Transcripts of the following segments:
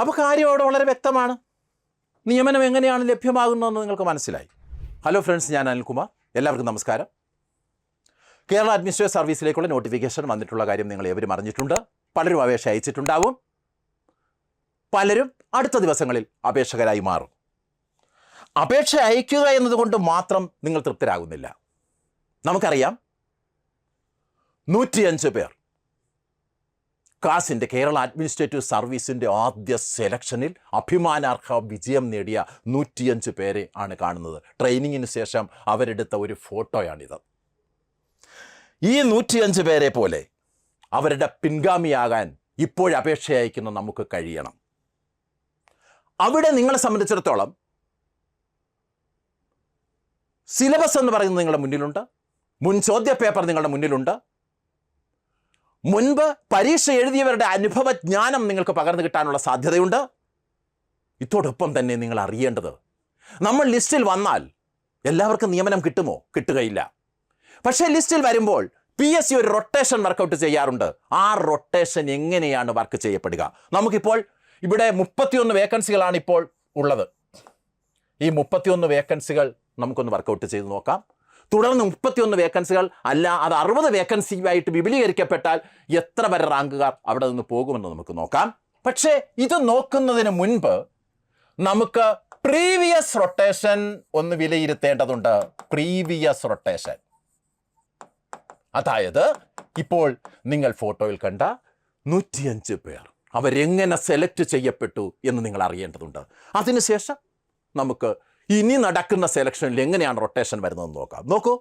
അപ്പോൾ കാര്യം അവിടെ വളരെ വ്യക്തമാണ്. നിയമനം എങ്ങനെയാണ് ലഭ്യമാകുന്നതെന്ന് നിങ്ങൾക്ക് മനസ്സിലായി. ഹലോ ഫ്രണ്ട്സ് ഞാൻ അനിൽകുമാർ. എല്ലാവർക്കും നമസ്കാരം. കേരള അഡ്മിനിസ്ട്രേറ്റീവ് സർവീസിലേക്കുള്ള നോട്ടിഫിക്കേഷൻ വന്നിട്ടുള്ള കാര്യം നിങ്ങൾ എവരും അറിഞ്ഞിട്ടുണ്ട്. പലരും അപേക്ഷ അയച്ചിട്ടുണ്ടാവും. പലരും അടുത്ത ദിവസങ്ങളിൽ അപേക്ഷകരായി മാറും. അപേക്ഷ അയക്കുക എന്നതുകൊണ്ട് മാത്രം നിങ്ങൾ തൃപ്തരാകുന്നില്ല. നമുക്കറിയാം. നൂറ്റിയഞ്ച് പേർ കാസിന്റെ കേരള അഡ്മിനിസ്ട്രേറ്റീവ് സർവീസിന്റെ ആദ്യ സെലക്ഷനിൽ അഭിമാനാർഹ വിജയം നേടിയ നൂറ്റിയഞ്ച് പേരെ ആണ് കാണുന്നത്. ട്രെയിനിങ്ങിന് ശേഷം അവരെടുത്ത ഒരു ഫോട്ടോയാണിത്. ഈ നൂറ്റിയഞ്ച് പേരെ പോലെ അവരുടെ പിൻഗാമിയാകാൻ ഇപ്പോഴപേക്ഷ അയക്കുന്ന നമുക്ക് കഴിയണം. അവിടെ നിങ്ങളെ സംബന്ധിച്ചിടത്തോളം സിലബസ് എന്ന് പറയുന്നത് നിങ്ങളുടെ മുന്നിലുണ്ട്. മുൻ ചോദ്യ പേപ്പർ നിങ്ങളുടെ മുന്നിലുണ്ട്. മുൻപ് പരീക്ഷ എഴുതിയവരുടെ അനുഭവജ്ഞാനം നിങ്ങൾക്ക് പകർന്നു കിട്ടാനുള്ള സാധ്യതയുണ്ട്. ഇതോടൊപ്പം തന്നെ നിങ്ങൾ അറിയേണ്ടത് നമ്മൾ ലിസ്റ്റിൽ വന്നാൽ എല്ലാവർക്കും നിയമനം കിട്ടുമോ? കിട്ടുകയില്ല. പക്ഷേ ലിസ്റ്റിൽ വരുമ്പോൾ പി എസ് സി ഒരു റൊട്ടേഷൻ വർക്കൗട്ട് ചെയ്യാറുണ്ട്. ആ റൊട്ടേഷൻ എങ്ങനെയാണ് വർക്ക് ചെയ്യപ്പെടുക? നമുക്കിപ്പോൾ ഇവിടെ മുപ്പത്തിയൊന്ന് വേക്കൻസികളാണ് ഇപ്പോൾ ഉള്ളത്. ഈ മുപ്പത്തിയൊന്ന് വേക്കൻസികൾ നമുക്കൊന്ന് വർക്കൗട്ട് ചെയ്ത് നോക്കാം. തുടർന്ന് മുപ്പത്തിയൊന്ന് വേക്കൻസികൾ അല്ല അത് അറുപത് വേക്കൻസി ആയിട്ട് വിപുലീകരിക്കപ്പെട്ടാൽ എത്ര വരെ റാങ്കുകാർ അവിടെ നിന്ന് പോകുമെന്ന് നമുക്ക് നോക്കാം. പക്ഷേ ഇത് നോക്കുന്നതിന് മുൻപ് നമുക്ക് പ്രീവിയസ് റൊട്ടേഷൻ ഒന്ന് വിലയിരുത്തേണ്ടതുണ്ട്. പ്രീവിയസ് റൊട്ടേഷൻ അതായത് ഇപ്പോൾ നിങ്ങൾ ഫോട്ടോയിൽ കണ്ട നൂറ്റിയഞ്ച് പേർ അവരെങ്ങനെ സെലക്ട് ചെയ്യപ്പെട്ടു എന്ന് നിങ്ങൾ അറിയേണ്ടതുണ്ട്. അതിനുശേഷം നമുക്ക് ഇനി നടക്കുന്ന സെലക്ഷനിൽ എങ്ങനെയാണ് റൊട്ടേഷൻ വരുന്നതെന്ന് നോക്കാം. നോക്കൂ.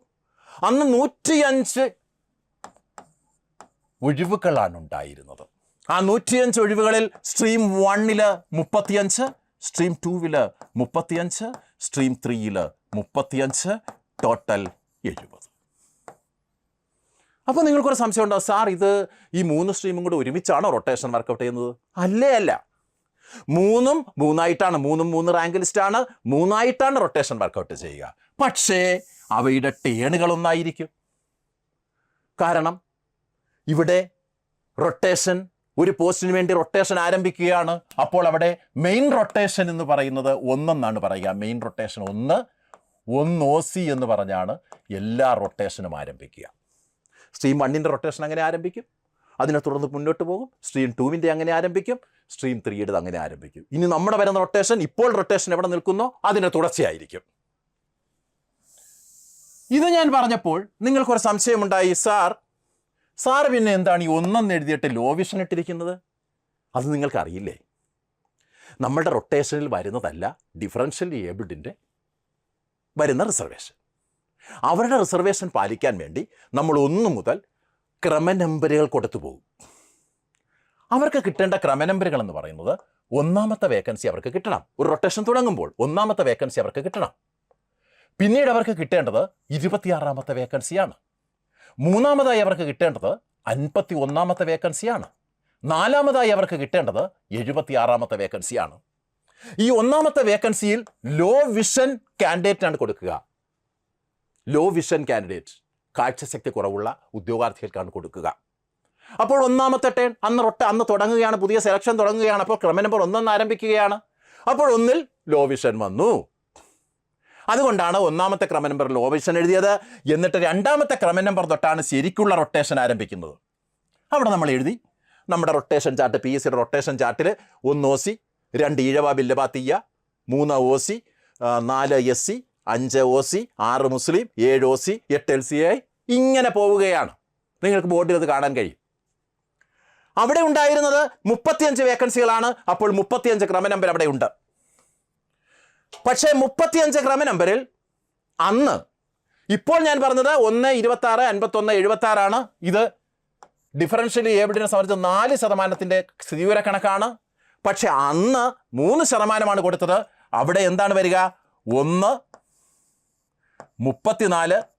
അന്ന് നൂറ്റിയഞ്ച് ഒഴിവുകളാണ് ഉണ്ടായിരുന്നത്. ആ നൂറ്റിയഞ്ച് ഒഴിവുകളിൽ സ്ട്രീം വണ്ണിൽ മുപ്പത്തിയഞ്ച് സ്ട്രീം ടൂവിൽ മുപ്പത്തിയഞ്ച് സ്ട്രീം ത്രീയിൽ മുപ്പത്തിയഞ്ച് ടോട്ടൽ എഴുപത്. അപ്പോൾ നിങ്ങൾക്കൊരു സംശയം ഉണ്ടോ സാർ ഇത് ഈ മൂന്ന് സ്ട്രീമും കൂടെ ഒരുമിച്ചാണോ റൊട്ടേഷൻ വർക്കൗട്ട് ചെയ്യുന്നത്? അല്ലേ അല്ല. മൂന്നും മൂന്നായിട്ടാണ് മൂന്നും മൂന്ന് റാങ്ക് ലിസ്റ്റാണ് മൂന്നായിട്ടാണ് റൊട്ടേഷൻ വർക്കൗട്ട് ചെയ്യുക. പക്ഷേ അവയുടെ ടേണുകൾ ഒന്നായിരിക്കും. കാരണം ഇവിടെ റൊട്ടേഷൻ ഒരു പോസ്റ്റിന് വേണ്ടി റൊട്ടേഷൻ ആരംഭിക്കുകയാണ്. അപ്പോൾ അവിടെ മെയിൻ റൊട്ടേഷൻ എന്ന് പറയുന്നത് ഒന്നെന്നാണ് പറയുക. മെയിൻ റൊട്ടേഷൻ ഒന്ന് ഒന്ന് ഒ സി എന്ന് പറഞ്ഞാണ് എല്ലാ റൊട്ടേഷനും ആരംഭിക്കുക. സ്ട്രീം വണ്ണിന്റെ റൊട്ടേഷൻ അങ്ങനെ ആരംഭിക്കും. അതിനെ തുടർന്ന് മുന്നോട്ട് പോകും. സ്ട്രീം ടൂവിന്റെ അങ്ങനെ ആരംഭിക്കും. സ്ട്രീം ത്രീയുടെ അങ്ങനെ ആരംഭിക്കും. ഇനി നമ്മുടെ വരുന്ന റൊട്ടേഷൻ ഇപ്പോൾ റൊട്ടേഷൻ എവിടെ നിൽക്കുന്നോ അതിന്റെ തുടർച്ചയായിരിക്കും. ഇത് ഞാൻ പറഞ്ഞപ്പോൾ നിങ്ങൾക്കൊരു സംശയമുണ്ടായി സാർ സാർ പിന്നെ എന്താണ് ഈ ഒന്നെന്ന് എഴുതിയിട്ട് ലോ വിഷൻ ഇട്ടിരിക്കുന്നത്? അത് നിങ്ങൾക്കറിയില്ലേ? നമ്മളുടെ റൊട്ടേഷനിൽ വരുന്നതല്ല ഡിഫറൻഷ്യൽ ഏബിൾഡിന്റെ വരുന്ന റിസർവേഷൻ അവരുടെ റിസർവേഷൻ പാലിക്കാൻ വേണ്ടി നമ്മൾ ഒന്ന് മുതൽ ക്രമനമ്പറുകൾ കൊടുത്തു പോകും അവർക്ക് കിട്ടേണ്ട ക്രമനമ്പരുകൾ എന്ന് പറയുന്നത് ഒന്നാമത്തെ വേക്കൻസി അവർക്ക് കിട്ടണം. ഒരു റൊട്ടേഷൻ തുടങ്ങുമ്പോൾ ഒന്നാമത്തെ വേക്കൻസി അവർക്ക് കിട്ടണം. പിന്നീട് അവർക്ക് കിട്ടേണ്ടത് ഇരുപത്തിയാറാമത്തെ വേക്കൻസിയാണ് മൂന്നാമതായി അവർക്ക് കിട്ടേണ്ടത് അൻപത്തി ഒന്നാമത്തെ വേക്കൻസിയാണ് നാലാമതായി അവർക്ക് കിട്ടേണ്ടത് എഴുപത്തിയാറാമത്തെ വേക്കൻസിയാണ് ഈ ഒന്നാമത്തെ വേക്കൻസിയിൽ ലോ വിഷൻ കാൻഡിഡേറ്റ് ആണ് കൊടുക്കുക. ലോ വിഷൻ കാൻഡിഡേറ്റ് കാഴ്ചശക്തി കുറവുള്ള ഉദ്യോഗാർത്ഥികൾക്കാണ് കൊടുക്കുക. അപ്പോൾ ഒന്നാമത്തെ ടേൺ അന്ന് റൊട്ട അന്ന് തുടങ്ങുകയാണ് പുതിയ സെലക്ഷൻ തുടങ്ങുകയാണ് അപ്പോൾ ക്രമ നമ്പർ ഒന്നെന്ന് ആരംഭിക്കുകയാണ്. അപ്പോൾ ഒന്നിൽ ലോവിഷൻ വന്നു. അതുകൊണ്ടാണ് ഒന്നാമത്തെ ക്രമ നമ്പർ ലോവിഷൻ എഴുതിയത്. എന്നിട്ട് രണ്ടാമത്തെ ക്രമ നമ്പർ തൊട്ടാണ് ശരിക്കുള്ള റൊട്ടേഷൻ ആരംഭിക്കുന്നത്. അവിടെ നമ്മൾ എഴുതി. നമ്മുടെ റൊട്ടേഷൻ ചാർട്ട് പി എസ് സിയുടെ റൊട്ടേഷൻ ചാർട്ടിൽ ഒന്ന് ഒ സി രണ്ട് ഈഴവ ബില്ലബ തീയ മൂന്ന് ഒ സി നാല് എസ് സി അഞ്ച് ഒ സി ആറ് മുസ്ലിം ഏഴ് ഒ സി എട്ട് എൽ സി ഐ ഇങ്ങനെ പോവുകയാണ്. നിങ്ങൾക്ക് ബോർഡിൽ അത് കാണാൻ കഴിയും. അവിടെ ഉണ്ടായിരുന്നത് മുപ്പത്തിയഞ്ച് വേക്കൻസികളാണ്. അപ്പോൾ മുപ്പത്തിയഞ്ച് ക്രമ നമ്പർ അവിടെ ഉണ്ട്. പക്ഷേ മുപ്പത്തിയഞ്ച് ക്രമ നമ്പറിൽ അന്ന് ഇപ്പോൾ ഞാൻ പറഞ്ഞത് ഒന്ന് ഇരുപത്തി ആറ് അൻപത്തൊന്ന് എഴുപത്തി ആറാണ് ഇത് ഡിഫറൻഷ്യലി ഏബിഡിനെ സംബന്ധിച്ച് നാല് ശതമാനത്തിന്റെ സ്ഥിതിവിവര കണക്കാണ് പക്ഷെ അന്ന് മൂന്ന് ശതമാനമാണ് കൊടുത്തത്. അവിടെ എന്താണ് വരിക? ഒന്ന് മുപ്പത്തിനാല്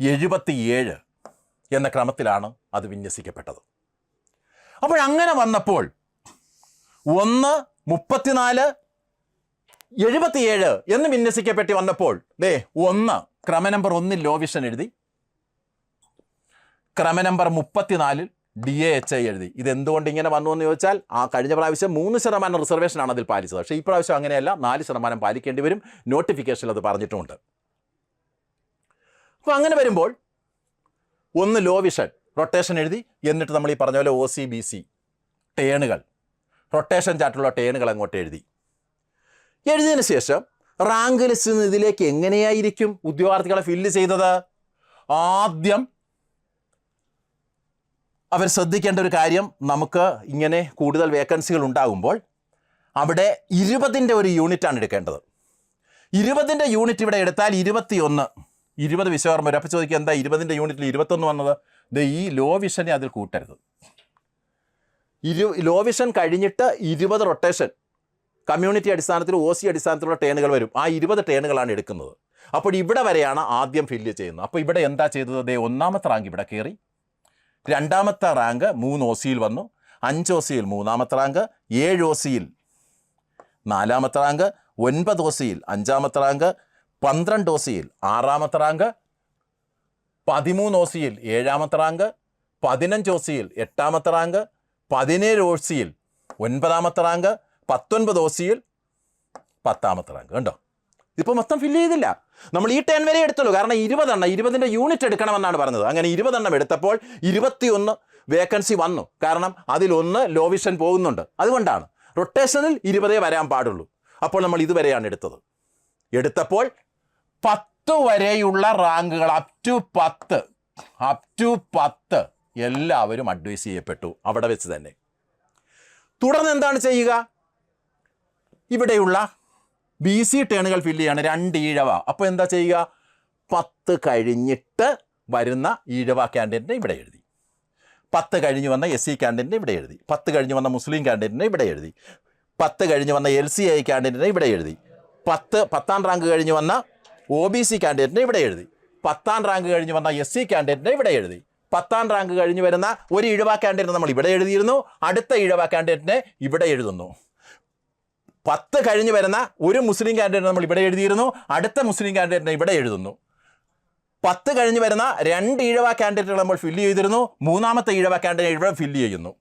എഴുപത്തിയേഴ് എന്ന ക്രമത്തിലാണ് അത് വിന്യസിക്കപ്പെട്ടത്. അപ്പോൾ അങ്ങനെ വന്നപ്പോൾ ഒന്ന് മുപ്പത്തിനാല് എഴുപത്തിയേഴ് എന്ന് വിന്യസിക്കപ്പെട്ടി വന്നപ്പോൾ ദേ ഒന്ന് ക്രമ നമ്പർ ഒന്നിൽ ലോവിഷൻ എഴുതി. ക്രമ നമ്പർ മുപ്പത്തിനാലിൽ ഡി എ എച്ച് ഐ എഴുതി. ഇത് എന്തുകൊണ്ട് ഇങ്ങനെ വന്നു എന്ന് ചോദിച്ചാൽ ആ കഴിഞ്ഞ പ്രാവശ്യം മൂന്ന് ശതമാനം റിസർവേഷനാണ് അതിൽ പാലിച്ചത്. പക്ഷേ ഈ പ്രാവശ്യം അങ്ങനെയല്ല നാല് ശതമാനം പാലിക്കേണ്ടി വരും. നോട്ടിഫിക്കേഷനിൽ അത് പറഞ്ഞിട്ടുമുണ്ട് അപ്പോൾ അങ്ങനെ വരുമ്പോൾ ഒന്ന് ലോ വിഷൻ റൊട്ടേഷൻ എഴുതി എന്നിട്ട് നമ്മൾ ഈ പറഞ്ഞ പോലെ ഒ സി ബി സി ടേണുകൾ. റൊട്ടേഷൻ ചാർട്ടുള്ള ടേണുകൾ അങ്ങോട്ട് എഴുതി. എഴുതിയതിന് ശേഷം റാങ്ക് ലിസ്റ്റിൽ നിന്ന് ഇതിലേക്ക് എങ്ങനെയായിരിക്കും ഉദ്യോഗാർത്ഥികളെ ഫില്ല് ചെയ്തത്? ആദ്യം അവർ ശ്രദ്ധിക്കേണ്ട ഒരു കാര്യം നമുക്ക് ഇങ്ങനെ കൂടുതൽ വേക്കൻസികൾ ഉണ്ടാകുമ്പോൾ അവിടെ ഇരുപതിന്റെ ഒരു യൂണിറ്റാണ് എടുക്കേണ്ടത്. ഇരുപതിന്റെ യൂണിറ്റ് ഇവിടെ എടുത്താൽ ഇരുപത്തിയൊന്ന്. ഇരുപത് വിശ്വകർമ്മ അപ്പം ചോദിക്കുക എന്താ ഇരുപതിന്റെ യൂണിറ്റിൽ ഇരുപത്തൊന്ന് വന്നത്? ഇത് ഈ ലോ വിഷനെ അതിൽ കൂട്ടരുത്. ഇരു ലോ വിഷൻ കഴിഞ്ഞിട്ട് ഇരുപത് റൊട്ടേഷൻ കമ്മ്യൂണിറ്റി അടിസ്ഥാനത്തിൽ ഒ സി അടിസ്ഥാനത്തിലുള്ള ടേണുകൾ വരും. ആ ഇരുപത് ടേണുകളാണ് എടുക്കുന്നത്. അപ്പോൾ ഇവിടെ വരെയാണ് ആദ്യം ഫില്ല് ചെയ്യുന്നത്. അപ്പോൾ ഇവിടെ എന്താ ചെയ്തത്? ദേ ഒന്നാമത്തെ റാങ്ക് ഇവിടെ കയറി. രണ്ടാമത്തെ റാങ്ക് മൂന്ന് ഒ സിയിൽ വന്നു. അഞ്ച് ഒ സിയിൽ മൂന്നാമത്തെ റാങ്ക് ഏഴ് ഒ സിയിൽ നാലാമത്തെ റാങ്ക് ഒൻപത് ഒ സിയിൽ അഞ്ചാമത്തെ റാങ്ക് പന്ത്രണ്ട് ഓസിയിൽ സിയിൽ ആറാമത്തെ റാങ്ക് പതിമൂന്ന് ഒ സിയിൽ ഏഴാമത്തെ റാങ്ക് പതിനഞ്ച് ഒ സിയിൽ എട്ടാമത്തെ റാങ്ക് പതിനേഴ് ഒ സിയിൽ ഒൻപതാമത്തെ റാങ്ക് പത്തൊൻപത് ഒ സിയിൽ പത്താമത്തെ റാങ്ക്. കണ്ടോ? ഇതിപ്പോൾ മൊത്തം ഫില്ല് ചെയ്തില്ല. നമ്മൾ ഈ ടെൻ വരെ എടുത്തുള്ളൂ. കാരണം ഇരുപതെണ്ണം ഇരുപതിന്റെ യൂണിറ്റ് എടുക്കണമെന്നാണ് പറഞ്ഞത്. അങ്ങനെ ഇരുപതെണ്ണം എടുത്തപ്പോൾ ഇരുപത്തിയൊന്ന് വേക്കൻസി വന്നു. കാരണം അതിലൊന്ന് ലോവിഷൻ പോകുന്നുണ്ട്. അതുകൊണ്ടാണ്. റൊട്ടേഷനിൽ ഇരുപതേ വരാൻ പാടുള്ളൂ. അപ്പോൾ നമ്മൾ ഇതുവരെയാണ് എടുത്തത്. എടുത്തപ്പോൾ പത്ത് വരെയുള്ള റാങ്കുകൾ അപ് ടു പത്ത് അപ് ടു പത്ത് എല്ലാവരും അഡ്വൈസ് ചെയ്യപ്പെട്ടു അവിടെ വെച്ച് തന്നെ. തുടർന്ന് എന്താണ് ചെയ്യുക? ഇവിടെയുള്ള ബി സി ടേണുകൾ ഫില്ല് ചെയ്യാണ് രണ്ട് ഈഴവ. അപ്പോൾ എന്താ ചെയ്യുക? പത്ത് കഴിഞ്ഞിട്ട് വരുന്ന ഈഴവ ക്യാൻഡിഡേറ്റിനെ ഇവിടെ എഴുതി. പത്ത് കഴിഞ്ഞ് വന്ന എസ് സി ക്യാൻഡിഡേറ്റിനെ ഇവിടെ എഴുതി. പത്ത് കഴിഞ്ഞ് വന്ന മുസ്ലിം ക്യാൻഡിഡേറ്റിനെ ഇവിടെ എഴുതി. പത്ത് കഴിഞ്ഞ് വന്ന എൽ സി ഐ ക്യാൻഡിഡേറ്റിനെ ഇവിടെ എഴുതി. പത്ത് പത്താം റാങ്ക് കഴിഞ്ഞ് വന്ന ഒ ബി സി കാൻഡിഡേറ്റിനെ ഇവിടെ എഴുതി. പത്താം റാങ്ക് കഴിഞ്ഞ് വന്ന എസ് സി കാൻഡിഡേറ്റിനെ ഇവിടെ എഴുതി. പത്താം റാങ്ക് കഴിഞ്ഞ് വരുന്ന ഒരു ഇഴവ കാൻഡിഡേറ്റ് നമ്മൾ ഇവിടെ എഴുതിയിരുന്നു. അടുത്ത ഇഴവ കാൻഡിഡേറ്റിനെ ഇവിടെ എഴുതുന്നു. പത്ത് കഴിഞ്ഞ് വരുന്ന ഒരു മുസ്ലിം കാൻഡിഡേറ്റ് നമ്മൾ ഇവിടെ എഴുതിയിരുന്നു. അടുത്ത മുസ്ലിം കാൻഡിഡേറ്റിനെ ഇവിടെ എഴുതുന്നു. പത്ത് കഴിഞ്ഞ് വരുന്ന രണ്ട് ഇഴവ കാൻഡിഡേറ്റുകൾ നമ്മൾ ഫില്ല് ചെയ്തിരുന്നു. മൂന്നാമത്തെ ഇഴവ കാൻഡിഡേറ്റ് ഇവിടെ ഫില്ല് ചെയ്യുന്നു.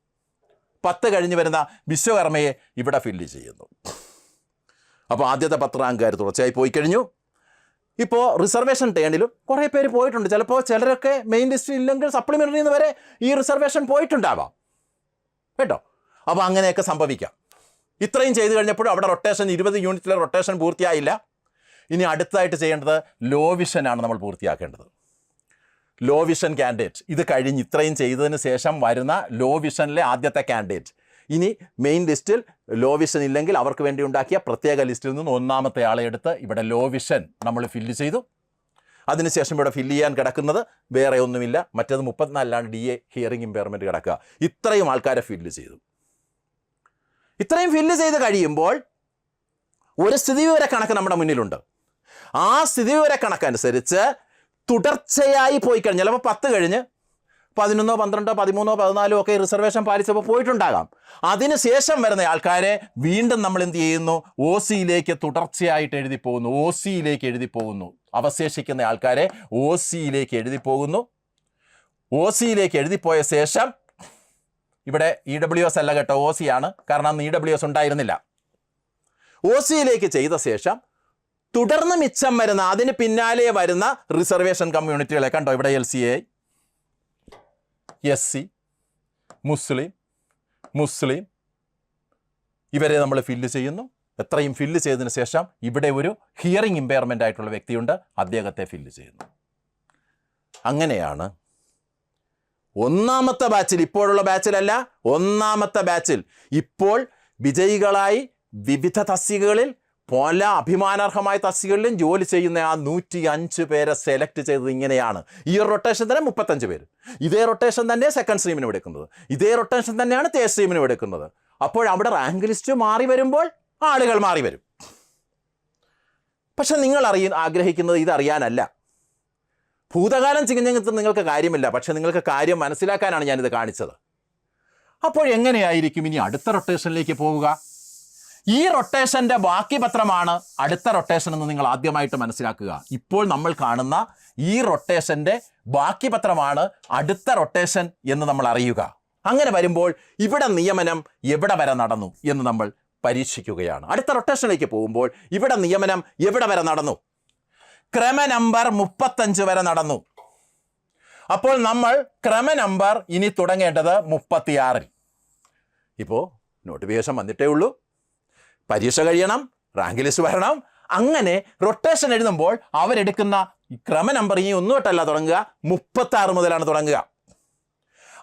പത്ത് കഴിഞ്ഞ് വരുന്ന വിശ്വകർമ്മയെ ഇവിടെ ഫില്ല് ചെയ്യുന്നു. അപ്പോൾ ആദ്യത്തെ പത്ത് റാങ്കുകാർ തുടർച്ചയായി പോയി കഴിഞ്ഞു. ഇപ്പോൾ റിസർവേഷൻ ടേണിലും കുറേ പേര് പോയിട്ടുണ്ട്. ചിലപ്പോൾ ചിലരൊക്കെ മെയിൻ ലിസ്റ്റിൽ ഇല്ലെങ്കിൽ സപ്ലിമെന്ററിയിൽ നിന്ന് വരെ ഈ റിസർവേഷൻ പോയിട്ടുണ്ടാവാം. കേട്ടോ? അപ്പോൾ അങ്ങനെയൊക്കെ സംഭവിക്കാം. ഇത്രയും ചെയ്തു കഴിഞ്ഞപ്പോഴും അവിടെ റൊട്ടേഷൻ ഇരുപത് യൂണിറ്റിലെ റൊട്ടേഷൻ പൂർത്തിയായില്ല. ഇനി അടുത്തതായിട്ട് ചെയ്യേണ്ടത് ലോ വിഷനാണ് നമ്മൾ പൂർത്തിയാക്കേണ്ടത്. ലോ വിഷൻ കാൻഡിഡേറ്റ് ഇത് കഴിഞ്ഞ് ഇത്രയും ചെയ്തതിന് ശേഷം വരുന്ന ലോ വിഷനിലെ ആദ്യത്തെ കാൻഡിഡേറ്റ് ഇനി മെയിൻ ലിസ്റ്റിൽ ലോ വിഷൻ ഇല്ലെങ്കിൽ അവർക്ക് വേണ്ടി ഉണ്ടാക്കിയ പ്രത്യേക ലിസ്റ്റിൽ നിന്ന് ഒന്നാമത്തെ ആളെ എടുത്ത് ഇവിടെ ലോ വിഷൻ നമ്മൾ ഫില്ല് ചെയ്തു. അതിനുശേഷം ഇവിടെ ഫില്ല് ചെയ്യാൻ കിടക്കുന്നത് വേറെ ഒന്നുമില്ല. മറ്റേത് മുപ്പത്തിനാലിലാണ് ഡി എ ഹിയറിംഗ് ഇമ്പയർമെന്റ് കിടക്കുക. ഇത്രയും ആൾക്കാരെ ഫില്ല് ചെയ്തു. ഇത്രയും ഫില്ല് ചെയ്ത് കഴിയുമ്പോൾ ഒരു സ്ഥിതിവിവര കണക്ക് നമ്മുടെ മുന്നിലുണ്ട്. ആ സ്ഥിതിവിവര കണക്കനുസരിച്ച് തുടർച്ചയായി പോയി കഴിഞ്ഞാൽ അപ്പോൾ പത്ത് കഴിഞ്ഞ് പതിനൊന്നോ പന്ത്രണ്ടോ പതിമൂന്നോ പതിനാലോ ഒക്കെ റിസർവേഷൻ പാലിച്ചപ്പോൾ പോയിട്ടുണ്ടാകാം. അതിനുശേഷം വരുന്ന ആൾക്കാരെ വീണ്ടും നമ്മൾ എന്ത് ചെയ്യുന്നു? ഒ സിയിലേക്ക് തുടർച്ചയായിട്ട് എഴുതി പോകുന്നു. ഒ സിയിലേക്ക് എഴുതി പോകുന്നു. അവശേഷിക്കുന്ന ആൾക്കാരെ ഒ സിയിലേക്ക് എഴുതി പോകുന്നു. ഒ സിയിലേക്ക് എഴുതിപ്പോയ ശേഷം ഇവിടെ ഇ ഡബ്ല്യു എസ് അല്ല കേട്ടോ ഒ സി ആണ്. കാരണം ഇ ഡബ്ല്യു എസ് ഉണ്ടായിരുന്നില്ല. ഒ സിയിലേക്ക് ചെയ്ത ശേഷം തുടർന്ന് മിച്ചം വരുന്ന അതിന് പിന്നാലെ വരുന്ന റിസർവേഷൻ കമ്മ്യൂണിറ്റികളെ കണ്ടോ? ഇവിടെ L C A S C Muslim Muslim. ഇവരെ നമ്മൾ ഫില്ല് ചെയ്യുന്നു. എത്രയും ഫില്ല് ചെയ്തതിന് ശേഷം ഇവിടെ ഒരു ഹിയറിംഗ് ഇമ്പയർമെന്റ് ആയിട്ടുള്ള വ്യക്തിയുണ്ട്. അദ്ദേഹത്തെ ഫില്ല് ചെയ്യുന്നു. അങ്ങനെയാണ് ഒന്നാമത്തെ ബാച്ചിൽ ഇപ്പോഴുള്ള ബാച്ചിലല്ല ഒന്നാമത്തെ ബാച്ചിൽ ഇപ്പോൾ വിജയികളായി വിവിധ തസ്തികകളിൽ പല അഭിമാനാർഹമായ തസ്തികകളിലും ജോലി ചെയ്യുന്ന ആ നൂറ്റി അഞ്ച് പേരെ സെലക്ട് ചെയ്തത് ഇങ്ങനെയാണ്. ഈ റൊട്ടേഷൻ തന്നെ മുപ്പത്തഞ്ച് പേര്. ഇതേ റൊട്ടേഷൻ തന്നെ സെക്കൻഡ് സ്ട്രീമിനും എടുക്കുന്നത് ഇതേ റൊട്ടേഷൻ തന്നെയാണ് തേർഡ് സ്ട്രീമിനും എടുക്കുന്നത് അപ്പോൾ അവിടെ റാങ്ക് ലിസ്റ്റ് മാറി വരുമ്പോൾ ആളുകൾ മാറി വരും. പക്ഷെ നിങ്ങൾ അറിയ ആഗ്രഹിക്കുന്നത് ഇതറിയാനല്ല ഭൂതകാലം ചികഞ്ഞെടുത്ത് നിങ്ങൾക്ക് കാര്യമില്ല. പക്ഷെ നിങ്ങൾക്ക് കാര്യം മനസ്സിലാക്കാനാണ് ഞാനിത് കാണിച്ചത്. അപ്പോൾ എങ്ങനെയായിരിക്കും ഇനി അടുത്ത റൊട്ടേഷനിലേക്ക് പോവുക? ഈ റൊട്ടേഷന്റെ ബാക്കി പത്രമാണ് അടുത്ത റൊട്ടേഷൻ എന്ന് നിങ്ങൾ ആദ്യമായിട്ട് മനസ്സിലാക്കുക. ഇപ്പോൾ നമ്മൾ കാണുന്ന ഈ റൊട്ടേഷന്റെ ബാക്കി പത്രമാണ് അടുത്ത റൊട്ടേഷൻ എന്ന് നമ്മൾ അറിയുക. അങ്ങനെ വരുമ്പോൾ ഇവിടെ നിയമനം എവിടെ വരെ നടന്നു എന്ന് നമ്മൾ പരീക്ഷിക്കുകയാണ്. അടുത്ത റൊട്ടേഷനിലേക്ക് പോകുമ്പോൾ ഇവിടെ നിയമനം എവിടെ വരെ നടന്നു? ക്രമ നമ്പർ മുപ്പത്തഞ്ച് വരെ നടന്നു. അപ്പോൾ നമ്മൾ ക്രമ നമ്പർ ഇനി തുടങ്ങേണ്ടത് മുപ്പത്തിയാറിൽ. ഇപ്പോൾ നോട്ടിഫിക്കേഷൻ വന്നിട്ടേ ഉള്ളൂ. പരീക്ഷ കഴിയണം റാങ്ക് ലിസ്റ്റ് വരണം. അങ്ങനെ റൊട്ടേഷൻ എഴുതുമ്പോൾ അവരെടുക്കുന്ന ക്രമ നമ്പർ ഈ ഒന്നും തൊട്ടല്ല തുടങ്ങുക മുപ്പത്തി ആറ് മുതലാണ് തുടങ്ങുക.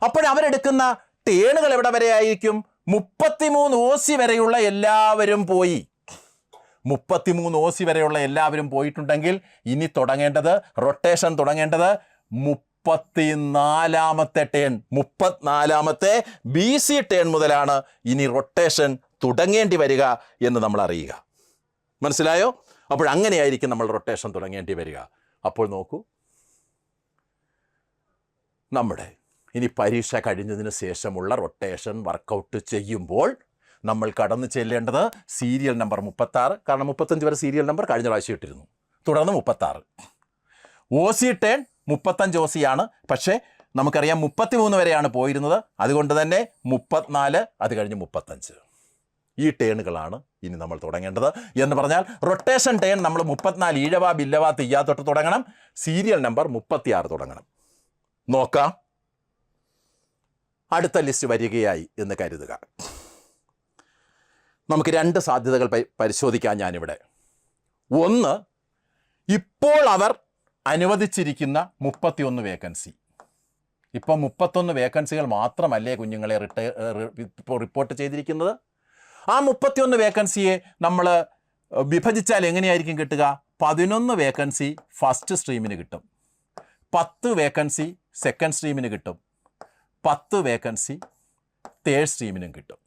അപ്പോഴവരെടുക്കുന്ന ടേണുകൾ എവിടെ വരെ ആയിരിക്കും? മുപ്പത്തിമൂന്ന് സി വരെയുള്ള എല്ലാവരും പോയി. മുപ്പത്തിമൂന്ന് ഓസി വരെയുള്ള എല്ലാവരും പോയിട്ടുണ്ടെങ്കിൽ ഇനി തുടങ്ങേണ്ടത് റൊട്ടേഷൻ തുടങ്ങേണ്ടത് മുപ്പത്തിനാലാമത്തെ ടേൺ മുപ്പത്തിനാലാമത്തെ ബി സി ടേൺ മുതലാണ് ഇനി റൊട്ടേഷൻ തുടങ്ങേണ്ടി വരിക എന്ന് നമ്മൾ അറിയുക. മനസ്സിലായോ? അപ്പോൾ അങ്ങനെയായിരിക്കും നമ്മൾ റൊട്ടേഷൻ തുടങ്ങേണ്ടി വരിക. അപ്പോൾ നോക്കൂ. നമ്മുടെ ഇനി പരീക്ഷ കഴിഞ്ഞതിന് ശേഷമുള്ള റൊട്ടേഷൻ വർക്കൗട്ട് ചെയ്യുമ്പോൾ നമ്മൾ കടന്നു ചെല്ലേണ്ടത് സീരിയൽ നമ്പർ മുപ്പത്താറ്. കാരണം മുപ്പത്തഞ്ച് വരെ സീരിയൽ നമ്പർ കഴിഞ്ഞ പ്രാവശ്യം ഇട്ടിരുന്നു. തുടർന്ന് മുപ്പത്താറ്. ഒ സി ടേൺ മുപ്പത്തഞ്ച് ഒ സിയാണ് പക്ഷേ നമുക്കറിയാം മുപ്പത്തി മൂന്ന് വരെയാണ് പോയിരുന്നത്. അതുകൊണ്ട് തന്നെ മുപ്പത്തിനാല് അത് കഴിഞ്ഞ് മുപ്പത്തഞ്ച്. ഈ ടേണുകളാണ് ഇനി നമ്മൾ തുടങ്ങേണ്ടത് എന്ന് പറഞ്ഞാൽ റൊട്ടേഷൻ ടേൺ നമ്മൾ മുപ്പത്തിനാല് ഈഴവ ബില്ലവ തീയാ തൊട്ട് തുടങ്ങണം. സീരിയൽ നമ്പർ മുപ്പത്തിയാറ് തുടങ്ങണം. നോക്കാം. അടുത്ത ലിസ്റ്റ് വരികയായി എന്ന് കരുതുക. നമുക്ക് രണ്ട് സാധ്യതകൾ പരി- പരിശോധിക്കാം ഞാനിവിടെ. ഒന്ന് ഇപ്പോൾ അവർ അനുവദിച്ചിരിക്കുന്ന മുപ്പത്തിയൊന്ന് വേക്കൻസി. ഇപ്പോൾ മുപ്പത്തൊന്ന് വേക്കൻസികൾ മാത്രമല്ലേ കുഞ്ഞുങ്ങളെ റിട്ടയർ ഇപ്പോൾ റിപ്പോർട്ട് ചെയ്തിരിക്കുന്നത്? ആ മുപ്പത്തിയൊന്ന് വേക്കൻസിയെ നമ്മൾ വിഭജിച്ചാൽ എങ്ങനെയായിരിക്കും കിട്ടുക? പതിനൊന്ന് വേക്കൻസി ഫസ്റ്റ് സ്ട്രീമിന് കിട്ടും. പത്ത് വേക്കൻസി സെക്കൻഡ് സ്ട്രീമിന് കിട്ടും. പത്ത് വേക്കൻസി തേർഡ് സ്ട്രീമിനും കിട്ടും.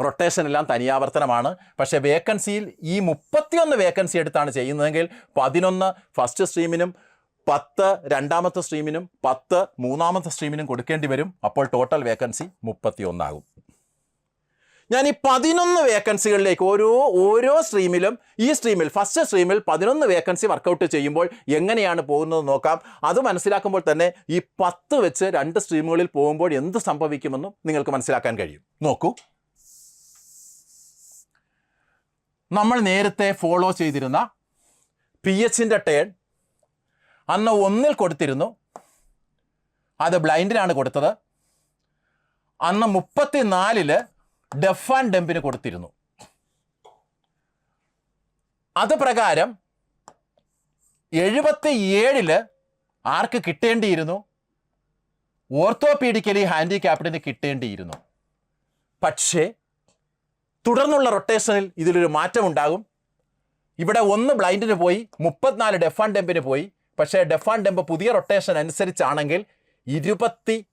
റൊട്ടേഷൻ എല്ലാം തനിയാവർത്തനമാണ്. പക്ഷേ വേക്കൻസിയിൽ ഈ മുപ്പത്തിയൊന്ന് വേക്കൻസി എടുത്താണ് ചെയ്യുന്നതെങ്കിൽ പതിനൊന്ന് ഫസ്റ്റ് സ്ട്രീമിനും പത്ത് രണ്ടാമത്തെ സ്ട്രീമിനും പത്ത് മൂന്നാമത്തെ സ്ട്രീമിനും കൊടുക്കേണ്ടി വരും. അപ്പോൾ ടോട്ടൽ വേക്കൻസി മുപ്പത്തിയൊന്നാകും. ഞാൻ ഈ പതിനൊന്ന് വേക്കൻസികളിലേക്ക് ഓരോ ഓരോ സ്ട്രീമിലും ഈ സ്ട്രീമിൽ ഫസ്റ്റ് സ്ട്രീമിൽ പതിനൊന്ന് വേക്കൻസി വർക്കൗട്ട് ചെയ്യുമ്പോൾ എങ്ങനെയാണ് പോകുന്നത് നോക്കാം. അത് മനസ്സിലാക്കുമ്പോൾ തന്നെ ഈ പത്ത് വെച്ച് രണ്ട് സ്ട്രീമുകളിൽ പോകുമ്പോൾ എന്ത് സംഭവിക്കുമെന്നും നിങ്ങൾക്ക് മനസ്സിലാക്കാൻ കഴിയും. നോക്കൂ. നമ്മൾ നേരത്തെ ഫോളോ ചെയ്തിരുന്ന പി എച്ചിന്റെ ടേൺ അന്ന് ഒന്നിൽ കൊടുത്തിരുന്നു. അത് ബ്ലൈൻഡിനാണ് കൊടുത്തത്. അന്ന് മുപ്പത്തിനാലിൽ ഡെഫ് ആൻഡ് ഡെമ്പിന് കൊടുത്തിരുന്നു. അത് പ്രകാരം എഴുപത്തി ഏഴിൽ ആർക്ക് കിട്ടേണ്ടിയിരുന്നു? ഓർത്തോപീഡിക്കലി ഹാൻഡിക്യാപ്ഡിന് കിട്ടേണ്ടിയിരുന്നു. പക്ഷേ തുടർന്നുള്ള റൊട്ടേഷനിൽ ഇതിലൊരു മാറ്റമുണ്ടാകും. ഇവിടെ ഒന്ന് ബ്ലൈൻഡിന് പോയി മുപ്പത്തിനാല് ഡെഫ് ആൻഡ് ഡെമ്പിന് പോയി. പക്ഷേ ഡെഫ് ആൻഡ് ഡെമ്പ് പുതിയ റൊട്ടേഷൻ അനുസരിച്ചാണെങ്കിൽ ഇരുപത്തി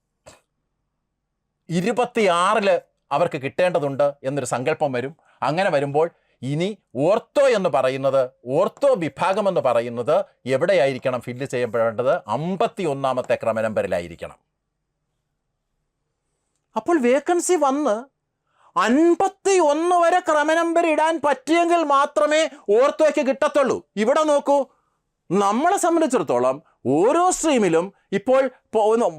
ഇരുപത്തിയാറിൽ അവർക്ക് കിട്ടേണ്ടതുണ്ട് എന്നൊരു സങ്കല്പം വരും. അങ്ങനെ വരുമ്പോൾ ഇനി ഓർത്തോ എന്ന് പറയുന്നത് ഓർത്തോ വിഭാഗം എന്ന് പറയുന്നത് എവിടെയായിരിക്കണം ഫില്ല് ചെയ്യപ്പെടേണ്ടത്? അമ്പത്തി ഒന്നാമത്തെ ക്രമനമ്പറിലായിരിക്കണം അപ്പോൾ വേക്കൻസി വന്ന് അൻപത്തി ഒന്ന് വരെ ക്രമനമ്പർ ഇടാൻ പറ്റിയെങ്കിൽ മാത്രമേ ഓർത്തോയ്ക്ക് കിട്ടത്തുള്ളൂ. ഇവിടെ നോക്കൂ നമ്മളെ സംബന്ധിച്ചിടത്തോളം ഓരോ സ്ട്രീമിലും ഇപ്പോൾ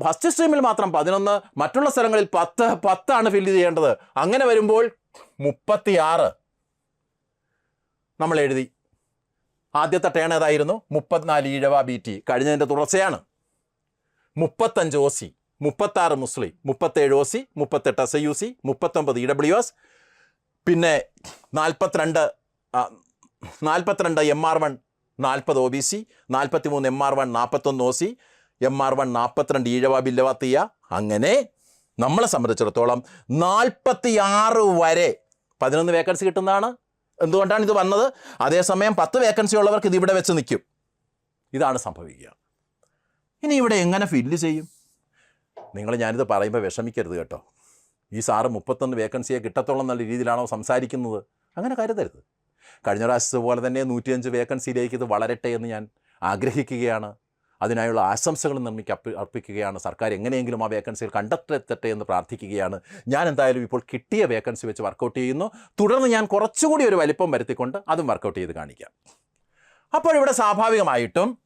ഫസ്റ്റ് സ്ട്രീമിൽ മാത്രം പതിനൊന്ന് മറ്റുള്ള സ്ഥലങ്ങളിൽ പത്ത് പത്താണ് ഫില്ല് ചെയ്യേണ്ടത്. അങ്ങനെ വരുമ്പോൾ മുപ്പത്തിയാറ് നമ്മൾ എഴുതി. ആദ്യത്തെ ടേൺ ഏതായിരുന്നു? മുപ്പത്തിനാല് ഈഴവ ബി ടി കഴിഞ്ഞതിന്റെ തുടർച്ചയാണ്. മുപ്പത്തഞ്ച് ഒ സി മുപ്പത്താറ് മുസ്ലിം മുപ്പത്തേഴ് ഒ സി മുപ്പത്തെട്ട് എസ് ഐ യു സി മുപ്പത്തൊമ്പത് ഇ ഡബ്ല്യു എസ് പിന്നെ നാൽപ്പത്തിരണ്ട് നാൽപ്പത്തിരണ്ട് എം ആർ വൺ നാൽപ്പത് ഒ ബി സി നാൽപ്പത്തി മൂന്ന് എം ആർ വൺ നാൽപ്പത്തൊന്ന് O C M R one നാൽപ്പത്തിരണ്ട് ഈഴവ ബില്ലവാത്തിയ തീയ. അങ്ങനെ നമ്മളെ സംബന്ധിച്ചിടത്തോളം നാൽപ്പത്തി ആറ് വരെ പതിനൊന്ന് വേക്കൻസി കിട്ടുന്നതാണ്. എന്തുകൊണ്ടാണ് ഇത് വന്നത്? അതേസമയം പത്ത് വേക്കൻസി ഉള്ളവർക്ക് ഇത് ഇവിടെ വെച്ച് നിൽക്കും. ഇതാണ് സംഭവിക്കുക. ഇനി ഇവിടെ എങ്ങനെ ഫില്ല് ചെയ്യും? നിങ്ങൾ ഞാനിത് പറയുമ്പോൾ വിഷമിക്കരുത് കേട്ടോ. ഈ സാറ് മുപ്പത്തൊന്ന് വേക്കൻസിയെ കിട്ടത്തോളം എന്നുള്ള രീതിയിലാണോ സംസാരിക്കുന്നത്? അങ്ങനെ കരുതരുത്. കഴിഞ്ഞ പ്രാവശ്യത്തെ പോലെ തന്നെ നൂറ്റിയഞ്ച് വേക്കൻസിയിലേക്ക് ഇത് വളരട്ടെ എന്ന് ഞാൻ ആഗ്രഹിക്കുകയാണ്. അതിനായുള്ള ആശംസകൾ നിർമ്മിക്ക അർപ്പിക്കുകയാണ്. സർക്കാർ എങ്ങനെയെങ്കിലും ആ വേക്കൻസികൾ കണ്ടെത്തെത്തട്ടെ എന്ന് പ്രാർത്ഥിക്കുകയാണ്. ഞാൻ എന്തായാലും ഇപ്പോൾ കിട്ടിയ വേക്കൻസി വെച്ച് വർക്കൗട്ട് ചെയ്യുന്നു. തുടർന്ന് ഞാൻ കുറച്ചുകൂടി ഒരു വലിപ്പം വരുത്തിക്കൊണ്ട് അതും വർക്കൗട്ട് ചെയ്ത് കാണിക്കാം. അപ്പോൾ ഇവിടെ സ്വാഭാവികമായിട്ടും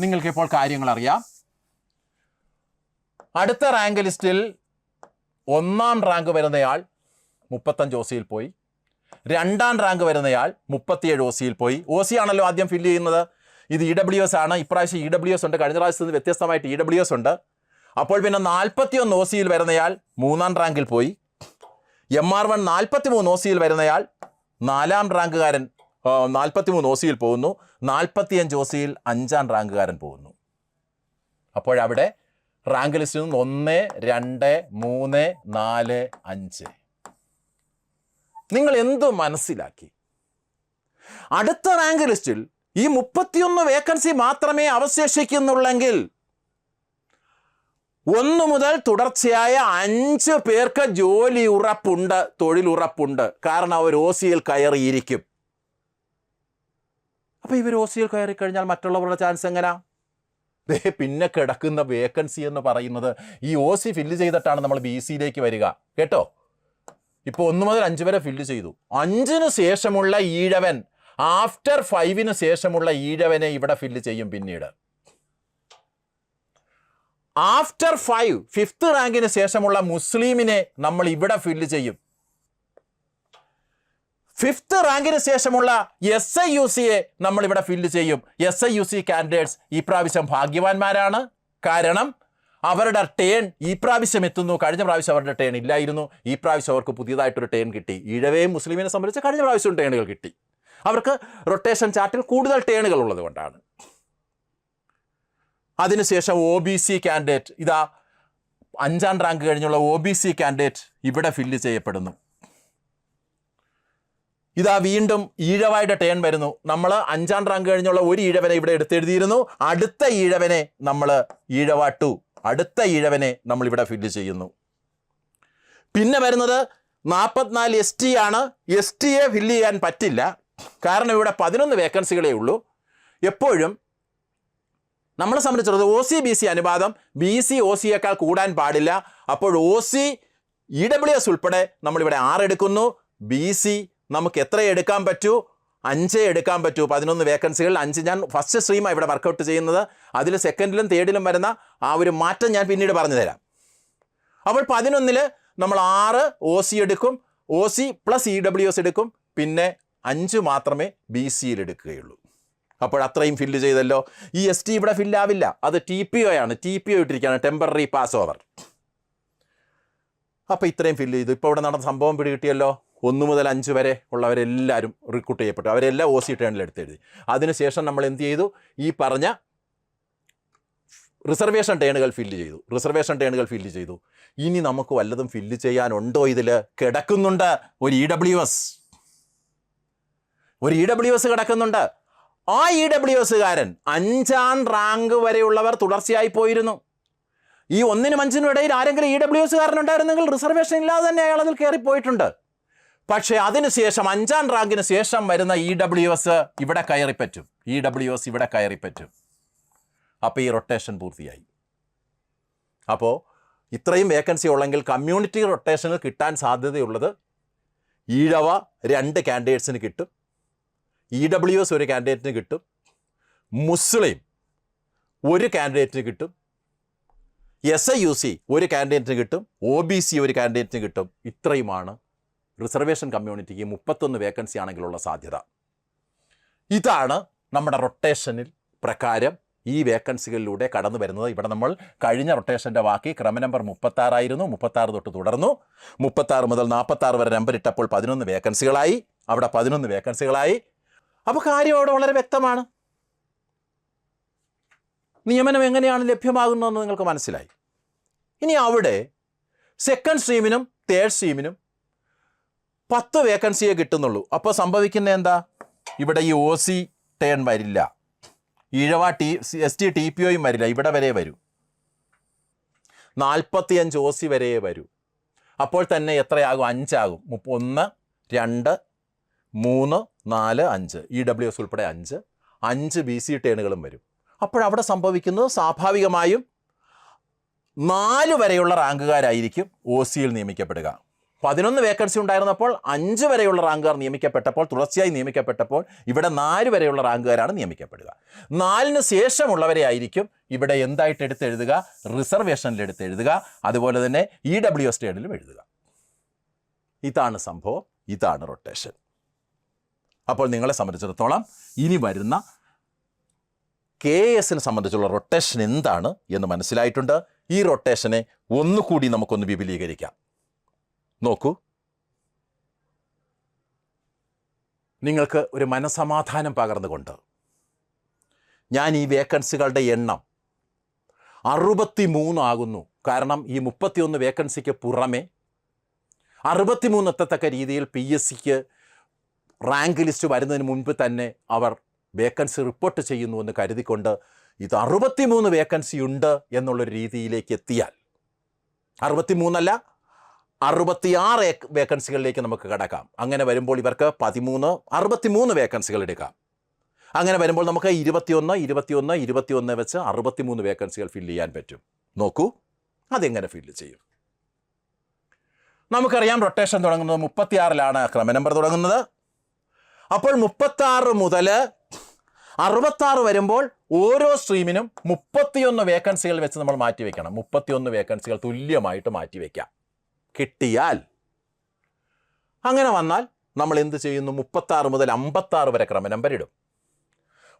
നിങ്ങൾക്ക് ഇപ്പോൾ കാര്യങ്ങൾ അറിയാം. അടുത്ത റാങ്ക് ലിസ്റ്റിൽ ഒന്നാം റാങ്ക് വരുന്നയാൾ മുപ്പത്തഞ്ച് ഓസിയിൽ പോയി. രണ്ടാം റാങ്ക് വരുന്നയാൾ മുപ്പത്തിയേഴ് ഒ സിയിൽ പോയി. ഒ സി ആണല്ലോ ആദ്യം ഫില്ല് ചെയ്യുന്നത്. ഇത് ഇ ഡബ്ല്യു എസ് ആണ്. ഇപ്രാവശ്യം ഇ ഡബ്ല്യു എസ് ഉണ്ട്. കഴിഞ്ഞ പ്രാവശ്യത്തിൽ നിന്ന് വ്യത്യസ്തമായിട്ട് ഇ ഡബ്ല്യു എസ് ഉണ്ട്. അപ്പോൾ പിന്നെ നാൽപ്പത്തിയൊന്ന് ഒ സിയിൽ വരുന്നയാൾ മൂന്നാം റാങ്കിൽ പോയി. എം ആർ വൺ നാൽപ്പത്തി മൂന്ന് ഒ സിയിൽ വരുന്നയാൾ നാലാം റാങ്കുകാരൻ നാൽപ്പത്തി മൂന്ന് ഒ സിയിൽ പോകുന്നു. നാൽപ്പത്തിയഞ്ച് ഒ സിയിൽ അഞ്ചാം റാങ്കുകാരൻ പോകുന്നു. അപ്പോഴവിടെ റാങ്ക് ലിസ്റ്റിൽ നിന്ന് ഒന്ന് രണ്ട് മൂന്ന് നാല് അഞ്ച്. നിങ്ങൾ എന്ത് മനസ്സിലാക്കി. അടുത്ത റാങ്ക് ലിസ്റ്റിൽ ഈ മുപ്പത്തിയൊന്ന് വേക്കൻസി മാത്രമേ അവശേഷിക്കുന്നുള്ളെങ്കിൽ ഒന്ന് മുതൽ തുടർച്ചയായ അഞ്ച് പേർക്ക് ജോലി ഉറപ്പുണ്ട് തൊഴിലുറപ്പുണ്ട് കാരണം അവർ ഒ സിയിൽ കയറിയിരിക്കും. അപ്പോൾ ഇവർ ഒ സിയിൽ കയറി കഴിഞ്ഞാൽ മറ്റുള്ളവരുടെ ചാൻസ് എങ്ങനാ? ദേ പിന്നെ കിടക്കുന്ന വേക്കൻസി എന്ന് പറയുന്നത് ഈ ഒ സി ഫില്ല് ചെയ്തിട്ടാണ് നമ്മൾ ബി സിയിലേക്ക് വരിക. കേട്ടോ? ഇപ്പോൾ ഒന്ന് മുതൽ അഞ്ച് വരെ ഫില്ല് ചെയ്തു. അഞ്ചിന് ശേഷമുള്ള ഈഴവൻ ആഫ്റ്റർ ഫൈവിന് ശേഷമുള്ള ഈഴവനെ ഇവിടെ ഫില്ല് ചെയ്യും പിന്നീട്. ആഫ്റ്റർ ഫൈവ് ഫിഫ്ത്ത് റാങ്കിന് ശേഷമുള്ള മുസ്ലിമിനെ നമ്മൾ ഇവിടെ ഫില്ല് ചെയ്യും. ഫിഫ്ത്ത് റാങ്കിന് ശേഷമുള്ള എസ് ഐ യു സിയെ നമ്മൾ ഇവിടെ ഫില്ല് ചെയ്യും. S I U C candidates ഈ പ്രാവശ്യം ഭാഗ്യവാന്മാരാണ്. കാരണം അവരുടെ ടേൺ ഈ പ്രാവശ്യം എത്തുന്നു. കഴിഞ്ഞ പ്രാവശ്യം അവരുടെ ടേൺ ഇല്ലായിരുന്നു. ഈ പ്രാവശ്യം അവർക്ക് പുതിയതായിട്ടൊരു ടേൺ കിട്ടി. ഈഴവയും മുസ്ലിമിനെ സംബന്ധിച്ച് കഴിഞ്ഞ പ്രാവശ്യം ടേണുകൾ കിട്ടി. അവർക്ക് റൊട്ടേഷൻ ചാർട്ടിൽ കൂടുതൽ ടേണുകൾ ഉള്ളത് കൊണ്ടാണ്. അതിനുശേഷം ഒ ബി സി കാൻഡിഡേറ്റ് ഇതാ അഞ്ചാം റാങ്ക് കഴിഞ്ഞുള്ള ഒ ബി സി കാൻഡിഡേറ്റ് ഇവിടെ ഫില്ല് ചെയ്യപ്പെടുന്നു. ഇതാ വീണ്ടും ഈഴവായുടെ ടേൺ വരുന്നു. നമ്മൾ അഞ്ചാം റാങ്ക് കഴിഞ്ഞുള്ള ഒരു ഈഴവനെ ഇവിടെ എടുത്തെഴുതിയിരുന്നു. അടുത്ത ഈഴവനെ നമ്മൾ ഈഴവാട്ടു അടുത്ത ഇഴവനെ നമ്മളിവിടെ ഫില്ല് ചെയ്യുന്നു. പിന്നെ വരുന്നത് നാൽപ്പത്തിനാല് എസ് ടി ആണ്. എസ് ടിയെ ഫില്ല് ചെയ്യാൻ പറ്റില്ല. കാരണം ഇവിടെ പതിനൊന്ന് വേക്കൻസികളേ ഉള്ളൂ. എപ്പോഴും നമ്മളെ സംബന്ധിച്ചിടത്തോളം ഒ സി ബി സി അനുപാതം ബി സി ഒ സിയേക്കാൾ കൂടാൻ പാടില്ല. അപ്പോൾ O C E W S ഉൾപ്പെടെ നമ്മളിവിടെ ആറ് എടുക്കുന്നു. ബി സി നമുക്ക് എത്ര എടുക്കാൻ പറ്റൂ? അഞ്ചേ എടുക്കാൻ പറ്റൂ. പതിനൊന്ന് വേക്കൻസികൾ അഞ്ച്. ഞാൻ ഫസ്റ്റ് സ്ട്രീമാണ് ഇവിടെ വർക്കൗട്ട് ചെയ്യുന്നത്. അതിൽ സെക്കൻഡിലും തേർഡിലും വരുന്ന ആ ഒരു മാറ്റം ഞാൻ പിന്നീട് പറഞ്ഞു തരാം അപ്പോൾ പതിനൊന്നിൽ നമ്മൾ ആറ് ഒ സി എടുക്കും. O C plus E W S എടുക്കും. പിന്നെ അഞ്ച് മാത്രമേ ബി സിയിൽ എടുക്കുകയുള്ളൂ. അപ്പോൾ അത്രയും ഫില്ല് ചെയ്തല്ലോ. ഈ എസ് ടി ഇവിടെ ഫില്ലാവില്ല അത് ടി പി ഒ ആണ്. ടി പി ഒ ഇട്ടിരിക്കുകയാണ്. ടെമ്പററി പാസ് ഓവർ അപ്പോൾ ഇത്രയും ഫില്ല് ചെയ്തു. ഇപ്പോൾ ഇവിടെ നടന്ന സംഭവം പിടികിട്ടിയല്ലോ. ഒന്ന് മുതൽ അഞ്ച് വരെ ഉള്ളവരെല്ലാവരും റിക്രൂട്ട് ചെയ്യപ്പെട്ടു. അവരെല്ലാം ഒ സി ടേണിൽ എടുത്തെഴുതി അതിനുശേഷം നമ്മൾ എന്ത് ചെയ്തു? ഈ പറഞ്ഞ റിസർവേഷൻ ടേണുകൾ ഫില്ല് ചെയ്തു. റിസർവേഷൻ ടേണുകൾ ഫില്ല് ചെയ്തു. ഇനി നമുക്ക് വല്ലതും ഫില്ല് ചെയ്യാനുണ്ടോ ഇതിൽ കിടക്കുന്നുണ്ട് ഒരു ഇ ഡബ്ല്യു എസ് ഒരു ഇ ഡബ്ല്യു എസ് കിടക്കുന്നുണ്ട്. ആ ഇ ഡബ്ല്യു എസ്സുകാരൻ അഞ്ചാം റാങ്ക് വരെയുള്ളവർ തുടർച്ചയായി പോയിരുന്നു. ഈ ഒന്നിനും അഞ്ചിനും ഇടയിൽ ആരെങ്കിലും ഇ ഡബ്ല്യു എസ്സുകാരനുണ്ടായിരുന്നെങ്കിൽ റിസർവേഷൻ ഇല്ലാതെ തന്നെ അയാൾ അതിൽ കയറിപ്പോയിട്ടുണ്ട്. പക്ഷേ അതിനുശേഷം അഞ്ചാം റാങ്കിന് ശേഷം വരുന്ന ഇ ഡബ്ല്യു എസ് ഇവിടെ കയറിപ്പറ്റും. ഇ ഡബ്ല്യു എസ് ഇവിടെ കയറിപ്പറ്റും. അപ്പോൾ ഈ റൊട്ടേഷൻ പൂർത്തിയായി. അപ്പോൾ ഇത്രയും വേക്കൻസി ഉള്ളെങ്കിൽ കമ്മ്യൂണിറ്റി റൊട്ടേഷനിൽ കിട്ടാൻ സാധ്യതയുള്ളത് ഈഴവ രണ്ട് കാൻഡിഡേറ്റ്സിന് കിട്ടും. ഇ ഡബ്ല്യു എസ് ഒരു കാൻഡിഡേറ്റിന് കിട്ടും. മുസ്ലിം ഒരു കാൻഡിഡേറ്റിന് കിട്ടും. എസ് ഐ യു സി ഒരു കാൻഡിഡേറ്റിന് കിട്ടും. ഒ ബി സി ഒരു കാൻഡിഡേറ്റിന് കിട്ടും. ഇത്രയുമാണ് റിസർവേഷൻ കമ്മ്യൂണിറ്റിക്ക് മുപ്പത്തൊന്ന് വേക്കൻസി ആണെങ്കിലുള്ള സാധ്യത. ഇതാണ് നമ്മുടെ റൊട്ടേഷനിൽ പ്രകാരം ഈ വേക്കൻസികളിലൂടെ കടന്നു വരുന്നത്. ഇവിടെ നമ്മൾ കഴിഞ്ഞ റൊട്ടേഷന്റെ ബാക്കി ക്രമ നമ്പർ മുപ്പത്താറായിരുന്നു മുപ്പത്താറ് തൊട്ട് തുടർന്നു. മുപ്പത്താറ് മുതൽ നാൽപ്പത്താറ് വരെ നമ്പർ ഇട്ടപ്പോൾ പതിനൊന്ന് വേക്കൻസികളായി അവിടെ പതിനൊന്ന് വേക്കൻസികളായി അപ്പോൾ കാര്യം അവിടെ വളരെ വ്യക്തമാണ്. നിയമനം എങ്ങനെയാണ് ലഭ്യമാകുന്നതെന്ന് നിങ്ങൾക്ക് മനസ്സിലായി. ഇനി അവിടെ സെക്കൻഡ് സ്ട്രീമിനും തേർഡ് സ്ട്രീമിനും പത്ത് വേക്കൻസിയെ കിട്ടുന്നുള്ളൂ. അപ്പോൾ സംഭവിക്കുന്നത് എന്താ? ഇവിടെ ഈ ഒ സി ടേൺ വരില്ല. Ezhava T S T T P ഒയും വരില്ല. ഇവിടെ വരെ വരൂ. നാൽപ്പത്തിയഞ്ച് ഒ സി വരെ വരൂ. അപ്പോൾ തന്നെ എത്രയാകും? അഞ്ചാകും. ഒന്ന് രണ്ട് മൂന്ന് നാല് അഞ്ച്. ഇ ഡബ്ല്യു എസ് ഉൾപ്പെടെ അഞ്ച്. അഞ്ച് ബി സി ടേണുകളും വരും. അപ്പോഴവിടെ സംഭവിക്കുന്നത് സ്വാഭാവികമായും നാല് വരെയുള്ള റാങ്കുകാരായിരിക്കും ഒ സിയിൽ നിയമിക്കപ്പെടുക. പതിനൊന്ന് വേക്കൻസി ഉണ്ടായിരുന്നപ്പോൾ അഞ്ച് വരെയുള്ള റാങ്കുകാർ നിയമിക്കപ്പെട്ടപ്പോൾ തുടർച്ചയായി നിയമിക്കപ്പെട്ടപ്പോൾ ഇവിടെ നാല് വരെയുള്ള റാങ്കുകാരാണ് നിയമിക്കപ്പെടുക. നാലിന് ശേഷമുള്ളവരെ ആയിരിക്കും ഇവിടെ എന്തായിട്ട് എടുത്തെഴുതുക? റിസർവേഷനിൽ എടുത്തെഴുതുക. അതുപോലെ തന്നെ ഇ ഡബ്ല്യു എസ് ടേഡിലും എഴുതുക. ഇതാണ് സംഭവം. ഇതാണ് റൊട്ടേഷൻ അപ്പോൾ നിങ്ങളെ സംബന്ധിച്ചിടത്തോളം ഇനി വരുന്ന കെ എസിനെ സംബന്ധിച്ചുള്ള റൊട്ടേഷൻ എന്താണ് എന്ന് മനസ്സിലായിട്ടുണ്ട്. ഈ റൊട്ടേഷനെ ഒന്നുകൂടി നമുക്കൊന്ന് വിപുലീകരിക്കാം. നോക്കൂ. നിങ്ങൾക്ക് ഒരു മനസമാധാനം പകർന്നുകൊണ്ട് ഞാൻ ഈ വേക്കൻസികളുടെ എണ്ണം അറുപത്തി മൂന്നാകുന്നു കാരണം ഈ മുപ്പത്തിയൊന്ന് വേക്കൻസിക്ക് പുറമെ അറുപത്തിമൂന്ന് എത്തത്തക്ക രീതിയിൽ പി എസ് സിക്ക് റാങ്ക് ലിസ്റ്റ് വരുന്നതിന് മുൻപ് തന്നെ അവർ വേക്കൻസി റിപ്പോർട്ട് ചെയ്യുന്നു എന്ന് കരുതിക്കൊണ്ട് ഇത് അറുപത്തിമൂന്ന് വേക്കൻസി ഉണ്ട് എന്നുള്ളൊരു രീതിയിലേക്ക് എത്തിയാൽ. അറുപത്തിമൂന്നല്ല അറുപത്തിയാറ് വേക്കൻസികളിലേക്ക് നമുക്ക് കടക്കാം. അങ്ങനെ വരുമ്പോൾ ഇവർക്ക് പതിമൂന്ന് അറുപത്തിമൂന്ന് വേക്കൻസികൾ എടുക്കാം. അങ്ങനെ വരുമ്പോൾ നമുക്ക് ഇരുപത്തിയൊന്ന് ഇരുപത്തിയൊന്ന് ഇരുപത്തിയൊന്ന് വെച്ച് അറുപത്തിമൂന്ന് വേക്കൻസികൾ ഫില്ല് ചെയ്യാൻ പറ്റും. നോക്കൂ അതെങ്ങനെ ഫില്ല് ചെയ്യും? നമുക്കറിയാം റൊട്ടേഷൻ തുടങ്ങുന്നത് മുപ്പത്തിയാറിലാണ്. ക്രമ നമ്പർ തുടങ്ങുന്നത്. അപ്പോൾ മുപ്പത്താറ് മുതൽ അറുപത്താറ് വരുമ്പോൾ ഓരോ സ്ട്രീമിനും മുപ്പത്തിയൊന്ന് വേക്കൻസികൾ വെച്ച് നമ്മൾ മാറ്റിവെക്കണം. മുപ്പത്തിയൊന്ന് വേക്കൻസികൾ തുല്യമായിട്ട് മാറ്റിവെക്കാം. കിട്ടിയാൽ. അങ്ങനെ വന്നാൽ നമ്മൾ എന്ത് ചെയ്യുന്നു? മുപ്പത്താറ് മുതൽ അമ്പത്താറ് വരെ ക്രമ നമ്പർ ഇടും.